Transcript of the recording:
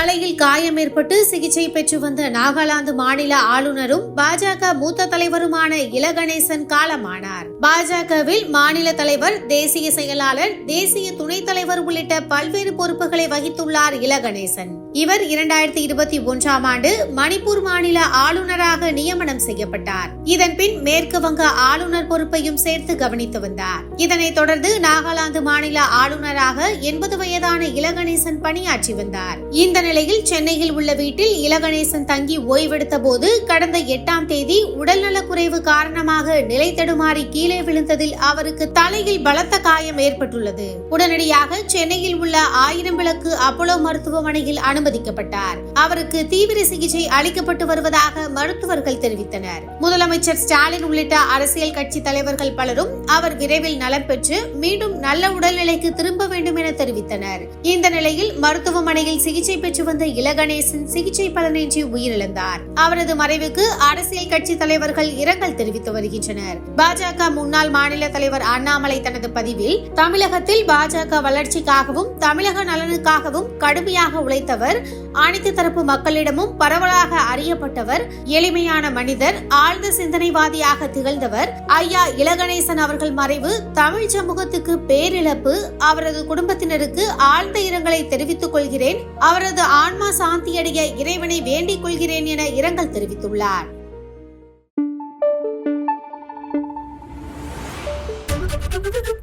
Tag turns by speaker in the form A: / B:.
A: தலையில் காயம் ஏற்பட்டு சிகிச்சை பெற்று வந்த நாகாலாந்து மாநில ஆளுநரும் பாஜக மூத்த தலைவருமான இலகணேசன் காலமானார். பாஜகவில் மாநில தலைவர் தேசிய செயலாளர் தேசிய துணைத் தலைவர் உள்ளிட்ட பல்வேறு பொறுப்புகளை வகித்துள்ளார் இலகணேசன் இவர் இரண்டாயிரத்தி இருபத்தி ஒன்றாம் ஆண்டு மணிப்பூர் மாநில ஆளுநராக நியமனம் செய்யப்பட்டார். இதன் பின் மேற்கு வங்க ஆளுநர் பொறுப்பையும் சேர்த்து கவனித்து வந்தார். இதனைத் தொடர்ந்து நாகாலாந்து மாநில ஆளுநராக எண்பது வயதான இலகணேசன் பணியாற்றி வந்தார். இந்த நிலையில் சென்னையில் உள்ள வீட்டில் இலகணேசன் தங்கி ஓய்வெடுத்த போது கடந்த எட்டாம் தேதி உடல்நலக்குறைவு காரணமாக நிலை தடுமாறி கீழே விழுந்ததில் அவருக்கு தலையில் பலத்த காயம் ஏற்பட்டுள்ளது. உடனடியாக சென்னையில் உள்ள ஆயிரம் விளக்கு அப்போலோ மருத்துவமனையில் அனு அனுமதிக்கப்பட்டார். அவருக்கு தீவிர சிகிச்சை அளிக்கப்பட்டு வருவதாக மருத்துவர்கள் தெரிவித்தனர். முதலமைச்சர் ஸ்டாலின் உள்ளிட்ட அரசியல் கட்சி தலைவர்கள் பலரும் அவர் விரைவில் நலம் பெற்று மீண்டும் நல்ல உடல்நிலைக்கு திரும்ப வேண்டும் என தெரிவித்தனர். இந்த நிலையில் மருத்துவமனையில் சிகிச்சை பெற்று வந்த இலகணேசன் சிகிச்சை பலனின்றி உயிரிழந்தார். அவரது மறைவுக்கு அரசியல் கட்சி தலைவர்கள் இரங்கல் தெரிவித்து வருகின்றனர். பாஜக முன்னாள் மாநில தலைவர் அண்ணாமலை தனது பதிவில் தமிழகத்தில் பாஜக வளர்ச்சிக்காகவும் தமிழக நலனுக்காகவும் கடுமையாக உழைத்தவர் அவர் அனைத்து தரப்பு மக்களிடமும் பரவலாக அறியப்பட்டவர் எளிமையான மனிதர் ஆழ்ந்த சிந்தனைவாதியாக திகழ்ந்தவர் ஐயா இளகணேசன் அவர்கள் மறைவு தமிழ் சமூகத்துக்கு பேரிழப்பு அவரது குடும்பத்தினருக்கு ஆழ்ந்த இரங்கலை தெரிவித்துக் கொள்கிறேன் அவரது ஆன்மா சாந்தியடைய இறைவனை வேண்டிக் கொள்கிறேன் என இரங்கல் தெரிவித்துள்ளார் Thank you.